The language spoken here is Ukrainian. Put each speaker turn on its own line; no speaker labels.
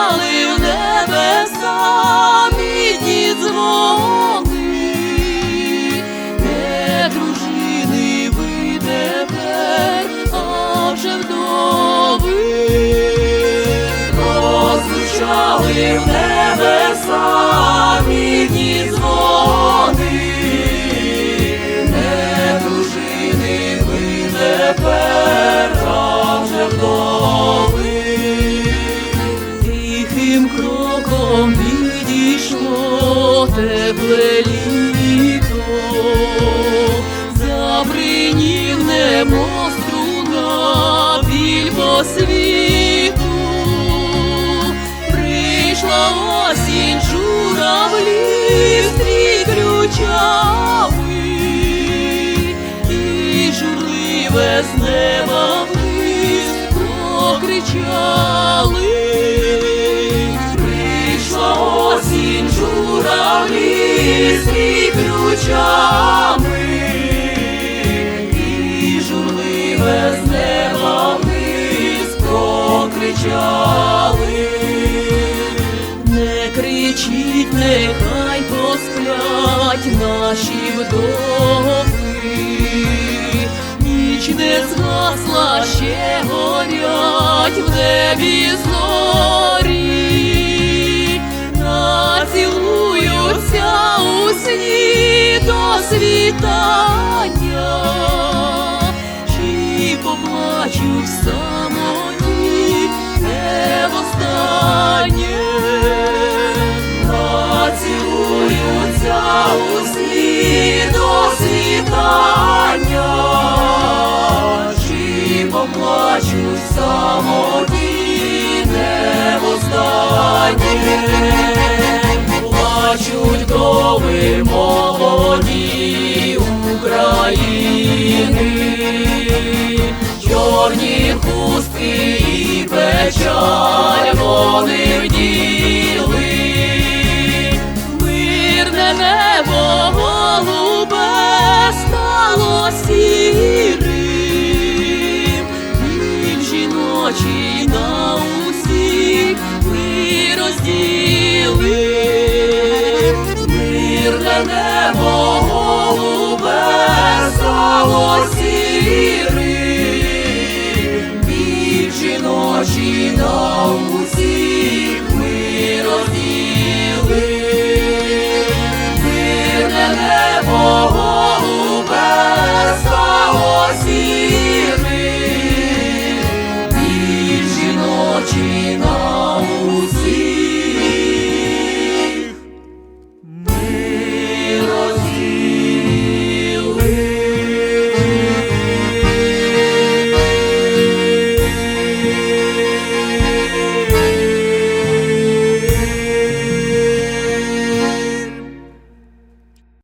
прозвучали в небеса мідні дзвони, не дружини ви тепер, а вдови. Прозвучали в небеса Тихим кроком відійшло тепле літо, забринів немо струна біль по світу, прийшла осінь журавлі стрій ключами, і журливе з неба вниз прокричали. Журавлі ключами, і журливе з неба вниз прокричали. Не кричіть, нехай посплять наші вдови, ніч не згасла, ще горять в небі зорі, поплачуть самоті не востаннє, націлуються у до світання, чи поплачуть самоті не востаннє, плачуть вдови молоді чорні хустки і печаль вони вділи, мирне небо голубе стало сірим, Ніч і ночі на усіх ми розділи.